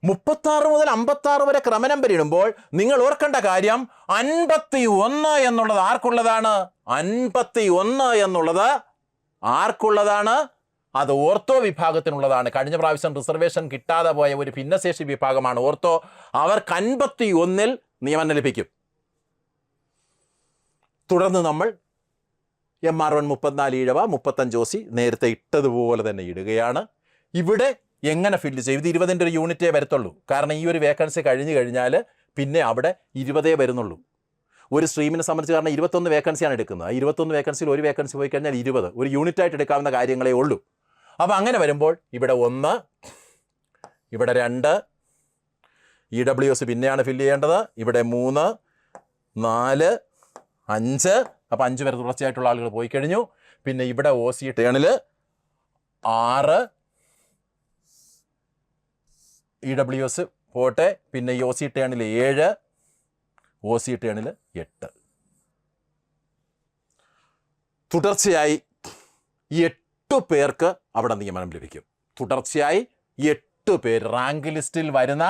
മുപ്പത്താറ് മുതൽ അമ്പത്താറ് വരെ ക്രമ നമ്പർ ഇടുമ്പോൾ നിങ്ങൾ ഓർക്കേണ്ട കാര്യം അൻപത്തി ഒന്ന് എന്നുള്ളത് ആർക്കുള്ളതാണ്? അൻപത്തി ഒന്ന് എന്നുള്ളത് ആർക്കുള്ളതാണ്? അത് ഓർത്തോ വിഭാഗത്തിനുള്ളതാണ്. കഴിഞ്ഞ പ്രാവശ്യം റിസർവേഷൻ കിട്ടാതെ പോയ ഒരു ഭിന്നശേഷി വിഭാഗമാണ് ഓർത്തോ. അവർക്ക് അൻപത്തി ഒന്നിൽ നിയമനം ലഭിക്കും. തുടർന്ന് നമ്മൾ എം ആർ വൺ മുപ്പത്തിനാല് ഈഴവ മുപ്പത്തഞ്ച് ഓസി നേരത്തെ ഇട്ടതുപോലെ തന്നെ ഇടുകയാണ്. ഇവിടെ എങ്ങനെ ഫില്ല് ചെയ്യും? ഇത് ഇരുപതിന്റെ ഒരു യൂണിറ്റേ വരത്തുള്ളൂ. കാരണം ഈ ഒരു വേക്കൻസി കഴിഞ്ഞു കഴിഞ്ഞാൽ പിന്നെ അവിടെ ഇരുപതേ വരുന്നുള്ളൂ. ഒരു സ്ട്രീമിനെ സംബന്ധിച്ച് കാരണം ഇരുപത്തൊന്ന് വേക്കൻസിയാണ് എടുക്കുന്നത്. ആ ഇരുപത്തൊന്ന് വേക്കൻസിയിൽ ഒരു വേക്കൻസി പോയി കഴിഞ്ഞാൽ ഇരുപത്. ഒരു യൂണിറ്റായിട്ട് എടുക്കാവുന്ന കാര്യങ്ങളേ ഉള്ളൂ. അപ്പോൾ അങ്ങനെ വരുമ്പോൾ ഇവിടെ ഒന്ന് ഇവിടെ രണ്ട് ഇ ഡബ്ല്യു എസ് പിന്നെയാണ് ഫില്ല് ചെയ്യേണ്ടത്. ഇവിടെ മൂന്ന് നാല് അഞ്ച് അപ്പോൾ അഞ്ച് പേർ തുടർച്ചയായിട്ടുള്ള ആളുകൾ പോയി കഴിഞ്ഞു. പിന്നെ ഇവിടെ ഒ സി ടേണിൽ ആറ് ഇ ഡബ്ല്യു എസ് പോട്ടെ. പിന്നെ ഒ സി ടേണിൽ ഏഴ് ഒ സി ടേണിൽ എട്ട്. തുടർച്ചയായി എട്ട് പേർക്ക് അവിടെ നിയമനം ലഭിക്കും. തുടർച്ചയായി എട്ട് പേർ റാങ്ക് ലിസ്റ്റിൽ വരുന്ന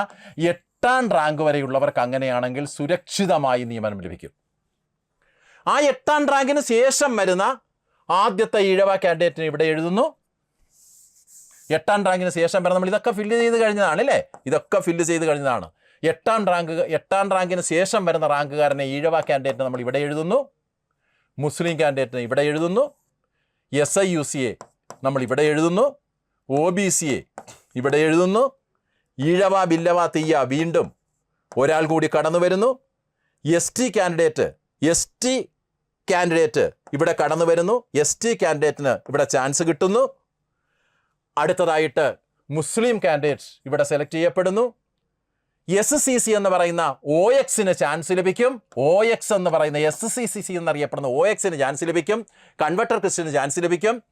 എട്ടാം റാങ്ക് വരെയുള്ളവർക്ക് അങ്ങനെയാണെങ്കിൽ സുരക്ഷിതമായി നിയമനം ലഭിക്കും. ആ എട്ടാം റാങ്കിന് ശേഷം വരുന്ന ആദ്യത്തെ ഈഴവ കാൻഡിഡേറ്റിന് ഇവിടെ എഴുതുന്നു. എട്ടാം റാങ്കിന് ശേഷം വരുന്ന നമ്മൾ ഇതൊക്കെ ഫില്ല് ചെയ്ത് കഴിഞ്ഞതാണ് അല്ലേ? ഇതൊക്കെ ഫില്ല് ചെയ്ത് കഴിഞ്ഞതാണ്. എട്ടാം റാങ്ക് എട്ടാം റാങ്കിന് ശേഷം വരുന്ന റാങ്കുകാരനെ ഈഴവ കാൻഡിഡേറ്റിനെ നമ്മൾ ഇവിടെ എഴുതുന്നു. മുസ്ലിം കാൻഡിഡേറ്റിനെ ഇവിടെ എഴുതുന്നു. S I U C A നമ്മൾ ഇവിടെ എഴുതുന്നു. ഒ ബി സി എ ഇവിടെ എഴുതുന്നു. ഈഴവ ബില്ലവ തീയ വീണ്ടും ഒരാൾ കൂടി കടന്നു വരുന്നു. S T candidate S T candidate ഇവിടെ കടന്നു വരുന്നു. എസ് ടി കാൻഡിഡേറ്റിന് ഇവിടെ ചാൻസ് കിട്ടുന്നു. അടുത്തതായിട്ട് മുസ്ലിം കാൻഡിഡേറ്റ് ഇവിടെ സെലക്ട് ചെയ്യപ്പെടുന്നു. എസ് സി സി എന്ന് പറയുന്ന ഒ എക്സിന് ചാൻസ് ലഭിക്കും. ഒ എക്സ് എന്ന് പറയുന്ന എസ് സി സി സി എന്നറിയപ്പെടുന്ന ഒ എക്സിന് ചാൻസ് ലഭിക്കും. കൺവെർട്ടർ ക്രിസ്റ്റിന് ചാൻസ് ലഭിക്കും.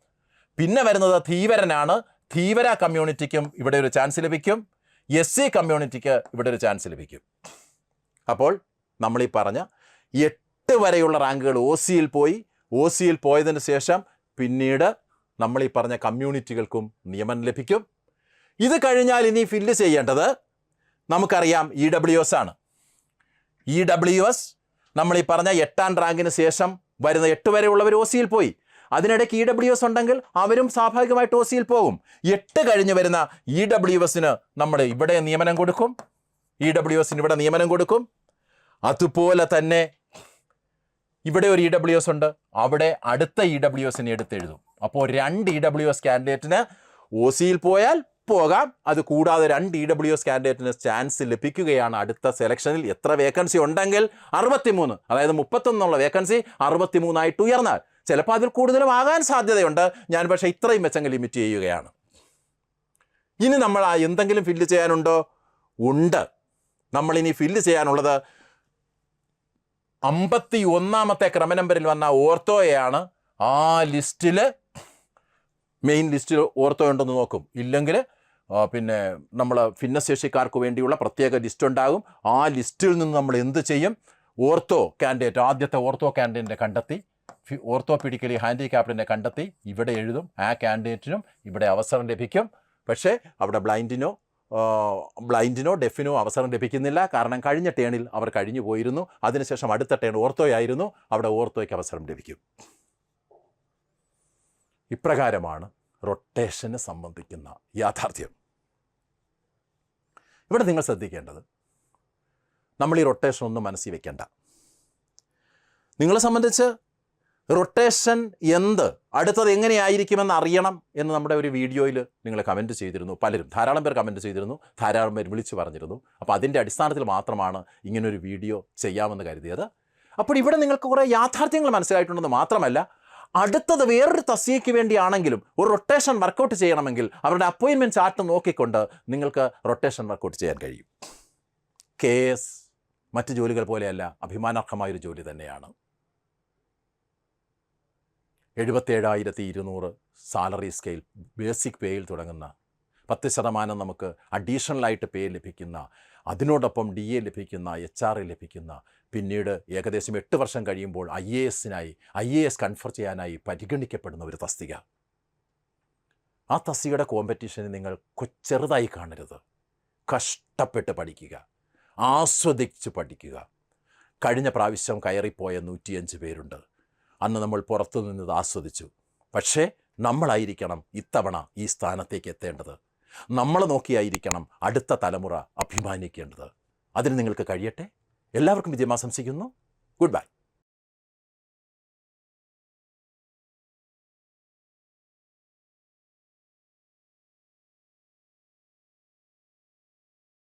പിന്നെ വരുന്നത് ധീവരനാണ്. ധീവര കമ്മ്യൂണിറ്റിക്കും ഇവിടെ ഒരു ചാൻസ് ലഭിക്കും. എസ് സി കമ്മ്യൂണിറ്റിക്ക് ഇവിടെ ഒരു ചാൻസ് ലഭിക്കും. അപ്പോൾ നമ്മൾ ഈ പറഞ്ഞ എട്ട് വരെയുള്ള റാങ്കുകൾ ഒ സിയിൽ പോയി. ഒ സിയിൽ പോയതിന് ശേഷം പിന്നീട് നമ്മൾ ഈ പറഞ്ഞ കമ്മ്യൂണിറ്റികൾക്കും നിയമനം ലഭിക്കും. ഇത് കഴിഞ്ഞാൽ ഇനി ഫില്ല് ചെയ്യേണ്ടത് നമുക്കറിയാം ഇ ഡബ്ല്യു എസ് ആണ്. ഇ ഡബ്ല്യു എസ് നമ്മൾ ഈ പറഞ്ഞ എട്ടാം റാങ്കിന് ശേഷം വരുന്ന എട്ട് വരെയുള്ളവർ ഒ സിയിൽ പോയി. അതിനിടയ്ക്ക് ഇ ഡബ്ല്യു എസ് ഉണ്ടെങ്കിൽ അവരും സ്വാഭാവികമായിട്ട് ഒ സിയിൽ പോകും. എട്ട് കഴിഞ്ഞ് വരുന്ന ഇ ഡബ്ല്യു എസിന് നമ്മൾ ഇവിടെ നിയമനം കൊടുക്കും. ഇ ഡബ്ല്യു എസിന് ഇവിടെ നിയമനം കൊടുക്കും. അതുപോലെ തന്നെ ഇവിടെ ഒരു ഇ ഡബ്ല്യു എസ് ഉണ്ട്. അവിടെ അടുത്ത ഇ ഡബ്ല്യു എസിനെ എടുത്തെഴുതും. അപ്പോൾ രണ്ട് ഇ ഡബ്ല്യു എസ് കാൻഡിഡേറ്റിന് ഒ സിയിൽ പോയാൽ പോകാം. അത് കൂടാതെ രണ്ട് ഇ ഡബ്ല്യു എസ് കാൻഡിഡേറ്റിന് ചാൻസ് ലഭിക്കുകയാണ് അടുത്ത സെലക്ഷനിൽ എത്ര വേക്കൻസി ഉണ്ടെങ്കിൽ അറുപത്തിമൂന്ന് അതായത് മുപ്പത്തൊന്നുള്ള വേക്കൻസി അറുപത്തിമൂന്നായിട്ട് ഉയർന്നാൽ ചിലപ്പോൾ അതിൽ കൂടുതലും ആകാൻ സാധ്യതയുണ്ട്. ഞാൻ പക്ഷേ ഇത്രയും വെച്ചങ്ങ് ലിമിറ്റ് ചെയ്യുകയാണ്. ഇനി നമ്മൾ ആ എന്തെങ്കിലും ഫില്ല് ചെയ്യാനുണ്ടോ? ഉണ്ട്. നമ്മളിനി ഫില്ല് ചെയ്യാനുള്ളത് അമ്പത്തി ഒന്നാമത്തെ ക്രമനമ്പറിൽ വന്ന ഓർത്തോയാണ് ആ ലിസ്റ്റിൽ മെയിൻ ലിസ്റ്റിൽ ഓർത്തോ ഉണ്ടെന്ന് നോക്കും. ഇല്ലെങ്കിൽ പിന്നെ നമ്മൾ ഭിന്നശേഷിക്കാർക്ക് വേണ്ടിയുള്ള പ്രത്യേക ലിസ്റ്റ് ഉണ്ടാകും ആ ലിസ്റ്റിൽ നിന്ന് നമ്മൾ എന്ത് ചെയ്യും? ഓർത്തോ കാൻഡിഡേറ്റ് ആദ്യത്തെ ഓർത്തോ കാൻഡിഡേറ്റിനെ കണ്ടെത്തി. ഓർത്തോപീഡിക്കലി ഹാൻഡിക്യാപ്ഡിനെ കണ്ടെത്തി. ഇവിടെ എഴുതും. ആ കാൻഡിഡേറ്റിനും ഇവിടെ അവസരം ലഭിക്കും. പക്ഷേ അവിടെ ബ്ലൈൻഡിനോ ബ്ലൈൻഡിനോ ഡെഫിനോ അവസരം ലഭിക്കുന്നില്ല. കാരണം കഴിഞ്ഞ ടേണിൽ അവർ കഴിഞ്ഞു പോയിരുന്നു. അതിനുശേഷം അടുത്ത ടേൺ ഓർത്തോയായിരുന്നു. അവിടെ ഓർത്തോയ്ക്ക് അവസരം ലഭിക്കും. ഇപ്രകാരമാണ് റൊട്ടേഷനെ സംബന്ധിക്കുന്ന യാഥാർത്ഥ്യം. ഇവിടെ നിങ്ങൾ ശ്രദ്ധിക്കേണ്ടത് നമ്മൾ ഈ റൊട്ടേഷൻ ഒന്നും മനസ്സിൽ വെക്കേണ്ട. നിങ്ങളെ സംബന്ധിച്ച് റൊട്ടേഷൻ എന്ത്? അടുത്തത് എങ്ങനെയായിരിക്കുമെന്ന് അറിയണം എന്ന് നമ്മുടെ ഒരു വീഡിയോയിൽ നിങ്ങൾ കമന്റ് ചെയ്തിരുന്നു. പലരും ധാരാളം പേർ കമന്റ് ചെയ്തിരുന്നു. ധാരാളം പേർ വിളിച്ചു പറഞ്ഞിരുന്നു. അപ്പോൾ അതിന്റെ അടിസ്ഥാനത്തിൽ മാത്രമാണ് ഇങ്ങനൊരു വീഡിയോ ചെയ്യാമെന്ന് കരുതിയത്. അപ്പോൾ ഇവിടെ നിങ്ങൾക്ക് കുറേ യാഥാർത്ഥ്യങ്ങൾ മനസ്സിലായിട്ടുണ്ടെന്ന് മാത്രമല്ല അടുത്തത് വേറൊരു തസ്തികയ്ക്ക് വേണ്ടിയാണെങ്കിലും ഒരു റൊട്ടേഷൻ വർക്കൗട്ട് ചെയ്യണമെങ്കിൽ അവരുടെ അപ്പോയിൻമെന്റ് ചാർട്ട് നോക്കിക്കൊണ്ട് നിങ്ങൾക്ക് റൊട്ടേഷൻ വർക്കൗട്ട് ചെയ്യാൻ കഴിയും. കെ മറ്റ് ജോലികൾ പോലെയല്ല അഭിമാനാർഹമായൊരു ജോലി തന്നെയാണ്. എഴുപത്തേഴായിരത്തി ഇരുന്നൂറ് സാലറി സ്കെയിൽ ബേസിക് പേയിൽ തുടങ്ങുന്ന പത്ത് ശതമാനം നമുക്ക് അഡീഷണലായിട്ട് പേ ലഭിക്കുന്ന അതിനോടൊപ്പം ഡി എ ലഭിക്കുന്ന എച്ച് ആർ എ ലഭിക്കുന്ന പിന്നീട് ഏകദേശം എട്ട് വർഷം കഴിയുമ്പോൾ ഐ എ എസിനായി ഐ എ എസ് കൺഫർ ചെയ്യാനായി പരിഗണിക്കപ്പെടുന്ന ഒരു തസ്തിക. ആ തസ്തികയുടെ കോമ്പറ്റീഷനെ നിങ്ങൾ കൊച്ചെറുതായി കാണരുത്. കഷ്ടപ്പെട്ട് പഠിക്കുക. ആസ്വദിച്ച് പഠിക്കുക. കഴിഞ്ഞ പ്രാവശ്യം കയറിപ്പോയ നൂറ്റിയഞ്ച് പേരുണ്ട്. അന്ന് നമ്മൾ പുറത്തു നിന്നത് ആസ്വദിച്ചു. പക്ഷേ നമ്മളായിരിക്കണം ഇത്തവണ ഈ സ്ഥാനത്തേക്ക് എത്തേണ്ടത്. നമ്മളെ നോക്കിയായിരിക്കണം അടുത്ത തലമുറ അഭിമാനിക്കേണ്ടത്. അതിന് നിങ്ങൾക്ക് കഴിയട്ടെ. എല്ലാവർക്കും വിജയം ആശംസിക്കുന്നു ഗുഡ് ബൈ